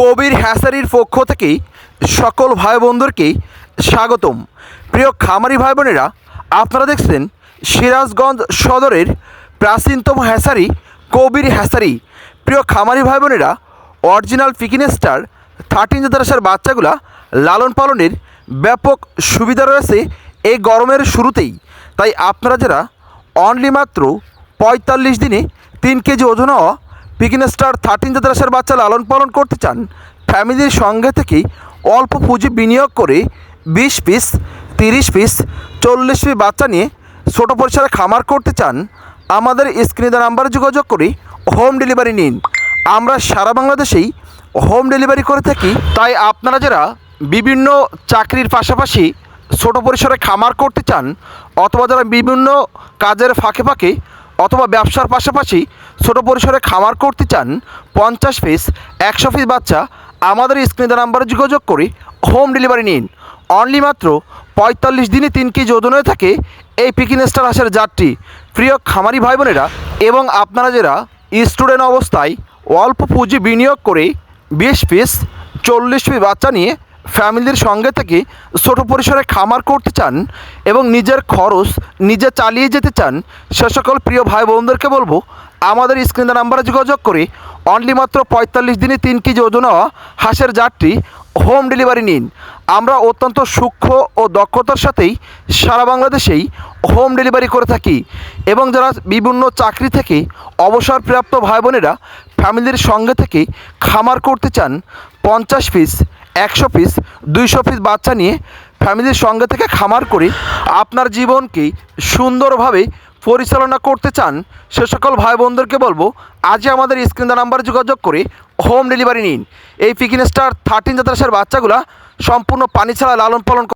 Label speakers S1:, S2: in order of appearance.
S1: কবির হ্যাসারির পক্ষ থেকে সকল ভাই বোনদেরকে স্বাগতম। প্রিয় খামারি ভাই বোনেরা আপনারা দেখছেন সিরাজগঞ্জ সদরের প্রাচীনতম হ্যাসারি, কবির হ্যাসারি। প্রিয় খামারি ভাই বোনেরা অরিজিনাল পিকিনেস্টার থার্টিন জাতারাসার বাচ্চাগুলা লালন পালনের ব্যাপক সুবিধা রয়েছে এই গরমের শুরুতেই। তাই আপনারা যারা অনলি মাত্র পঁয়তাল্লিশ দিনে তিন কেজি ওজন হওয়া পিকিনেস্টার থার্টিন জাতারাসার বাচ্চা লালন পালন করতে চান। ফ্যামিলির সঙ্গে থেকে অল্প পুঁজি বিনিয়োগ করে বিশ পিস, তিরিশ পিস, চল্লিশ পিস বাচ্চা নিয়ে ছোট পরিসরে খামার করতে চান। আমাদের স্ক্রিনে দেওয়া নাম্বারে যোগাযোগ করে হোম ডেলিভারি নিন। আমরা সারা বাংলাদেশেই হোম ডেলিভারি করে থাকি। তাই আপনারা যারা বিভিন্ন চাকরির পাশাপাশি ছোট পরিসরে খামার করতে চান, অথবা যারা বিভিন্ন কাজের ফাঁকে ফাঁকে অথবা ব্যবসার পাশাপাশি ছোট পরিসরে খামার করতে চান, পঞ্চাশ পিস, একশো পিস বাচ্চা, আমাদের স্ক্রিনে নাম্বারে যোগাযোগ করে হোম ডেলিভারি নিন। অনলি মাত্র পঁয়তাল্লিশ দিনে তিন কেজি ওজন হয়ে থাকে এই পিকিনেস্টার হাঁসের জাতটি। প্রিয় খামারি ভাই বোনেরা এবং আপনারা যারা স্টুডেন্ট অবস্থায় অল্প পুঁজি বিনিয়োগ করে বিশ পিস, চল্লিশ পিস বাচ্চা নিয়ে ফ্যামিলির সঙ্গে থেকে ছোট পরিসরে খামার করতে চান এবং নিজের খরচ নিজে চালিয়ে যেতে চান, সে সকল প্রিয় ভাই বোনদেরকে বলব, আমাদের স্ক্রিনে নাম্বারে যোগাযোগ করে অনলি মাত্র পঁয়তাল্লিশ দিনে তিন কেজি ওজন হওয়া হাঁসের জাতটি হোম ডেলিভারি নিন। আমরা অত্যন্ত সূক্ষ্ম ও দক্ষতার সাথেই সারা বাংলাদেশেই হোম ডেলিভারি করে থাকি এবং যারা বিভিন্ন চাকরি থেকে অবসরপ্রাপ্ত ভাই বোনেরা ফ্যামিলির সঙ্গে থেকে খামার করতে চান, পঞ্চাশ পিস একশো পিস দুইশো পিস বাচ্চা নিয়ে ফ্যামিলির সঙ্গে থেকে খামার করে আপনার জীবনকে সুন্দরভাবে পরিচালনা করতে চান, সে সকল ভাই বোনদেরকে বলব, আজই আমাদের স্ক্রিন নাম্বারে যোগাযোগ করে হোম ডেলিভারি নিন। এই পিকিন স্টার থার্টিন যাত্রাসের বাচ্চাগুলা সম্পূর্ণ পানি ছাড়া লালন পালন